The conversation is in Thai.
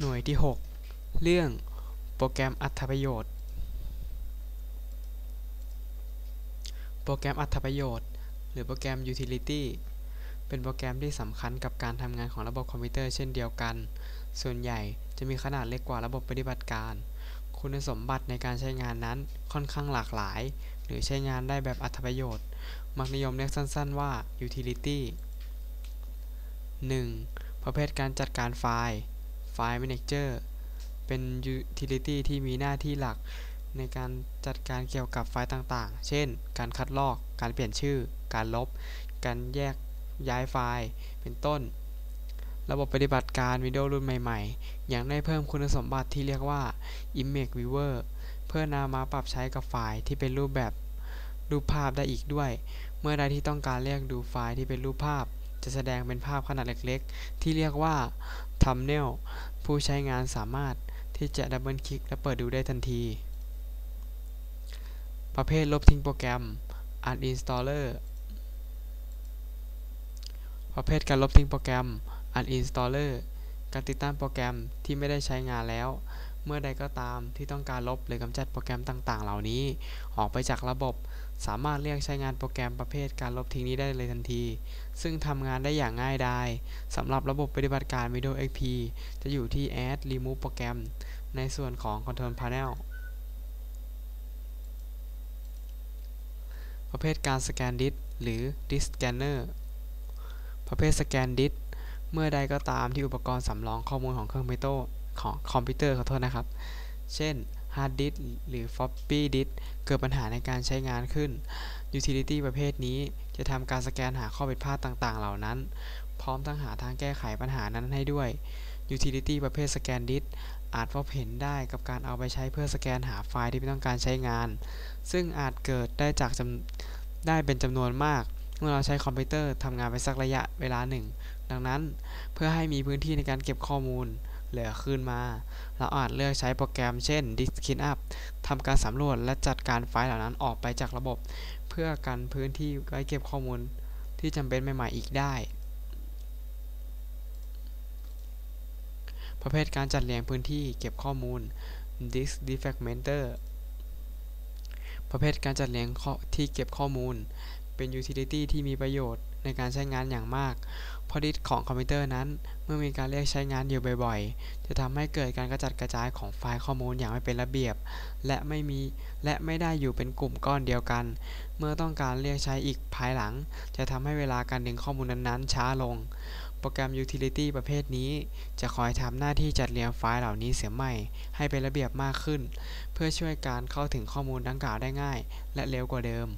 หน่วยที่ 6 เรื่องโปรแกรมอัตประโยชน์ โปรแกรมอัตประโยชน์ หรือโปรแกรม utility เป็นโปรแกรมที่สำคัญกับการทำงานของระบบคอมพิวเตอร์เช่นเดียวกัน ส่วนใหญ่จะมีขนาดเล็กกว่าระบบปฏิบัติการ คุณสมบัติในการใช้งานนั้นค่อนข้างหลากหลาย หรือใช้งานได้แบบอัตประโยชน์ มักนิยมเรียกสั้นๆว่า utility 1. ประเภทการจัดการไฟล์ ไฟล์ Manager เป็น utility ที่มีหน้าที่หลัก ในการจัดการเกี่ยวกับไฟล์ต่างๆ เช่น การคัดลอก การเปลี่ยนชื่อ การลบ การแยกย้ายไฟล์ เป็นต้น ระบบปฏิบัติการ Windows รุ่นใหม่ๆ ยังได้เพิ่มคุณสมบัติที่เรียกว่า Image Viewer เพื่อนำมาปรับใช้กับไฟล์ที่เป็นรูปแบบรูปภาพได้อีกด้วย เมื่อใดที่ต้องการเรียกดูไฟล์ที่เป็นรูปภาพ จะแสดงเป็นภาพขนาดเล็กๆ ที่เรียกว่า Thumbnail ผู้ใช้งานสามารถที่จะดับเบิลคลิกและเปิดดูได้ทันที ประเภทลบทิ้งโปรแกรม Uninstaller ประเภทการลบทิ้งโปรแกรม Uninstaller การติดตั้งโปรแกรมที่ไม่ได้ใช้งานแล้ว เมื่อใดก็ตามที่ต้องการลบหรือกำจัดโปรแกรมต่าง ๆ เหล่านี้ ออกไปจากระบบ สามารถเรียกใช้งานโปรแกรมประเภทการลบทิ้งนี้ได้เลยทันที ซึ่งทำงานได้อย่างง่ายดายสำหรับระบบปฏิบัติการ Windows XP จะอยู่ที่ Add Remove โปรแกรมในส่วนของ Control Panel ประเภทการสแกนดิสหรือ Disk Scanner ประเภทสแกนดิสเมื่อใดก็ตามที่อุปกรณ์สำรองข้อมูลของเครื่องคอมพิวเต ของคอมพิวเตอร์ขอโทษนะครับ เช่นฮาร์ดดิสหรือ floppy disk เกิดปัญหาในการใช้งานขึ้น utility ประเภทนี้จะทำการสแกนหาข้อผิดพลาดต่างๆ เหล่านั้น พร้อมทั้งหาทางแก้ไขปัญหานั้นให้ด้วย utility ประเภทสแกนดิสอาจพบเห็นได้กับการเอาไปใช้เพื่อสแกนหาไฟล์ที่ไม่ต้องการใช้งาน ซึ่งอาจเกิดได้จากจได้เป็นจำนวนมาก เมื่อเราใช้คอมพิวเตอร์ทำงานไปสักระยะเวลาหนึ่ง ดังนั้นเพื่อให้มีพื้นที่ในการเก็บข้อมูล เหลือคืนมา เราอาจเลือกใช้โปรแกรมเช่น Disk Cleanup ทำการสำรวจและจัดการไฟล์เหล่านั้นออกไปจากระบบ เพื่อกันพื้นที่ไว้เก็บข้อมูลที่จำเป็นใหม่ๆอีกได้ ประเภทการจัดเรียงพื้นที่เก็บข้อมูล Disk Defragmenter ประเภทการจัดเรียงที่เก็บข้อมูล เป็น utility ที่มีประโยชน์ ในการใช้งานอย่างมาก เพราะดิสของคอมพิวเตอร์นั้น เมื่อมีการเรียกใช้งานอยู่บ่อยๆ จะทำให้เกิดการกระจัดกระจายของไฟล์ข้อมูลอย่างไม่เป็นระเบียบ และไม่มีและไม่ได้อยู่เป็นกลุ่มก้อนเดียวกัน เมื่อต้องการเรียกใช้อีกภายหลัง จะทำให้เวลาการดึงข้อมูลนั้นๆช้าลง โปรแกรม utility ประเภทนี้ จะคอยทำหน้าที่จัดเรียงไฟล์เหล่านี้เสียใหม่ ให้เป็นระเบียบมากขึ้น เพื่อช่วยการเข้าถึงข้อมูลดังกล่าวได้ง่าย และเร็วกว่าเดิม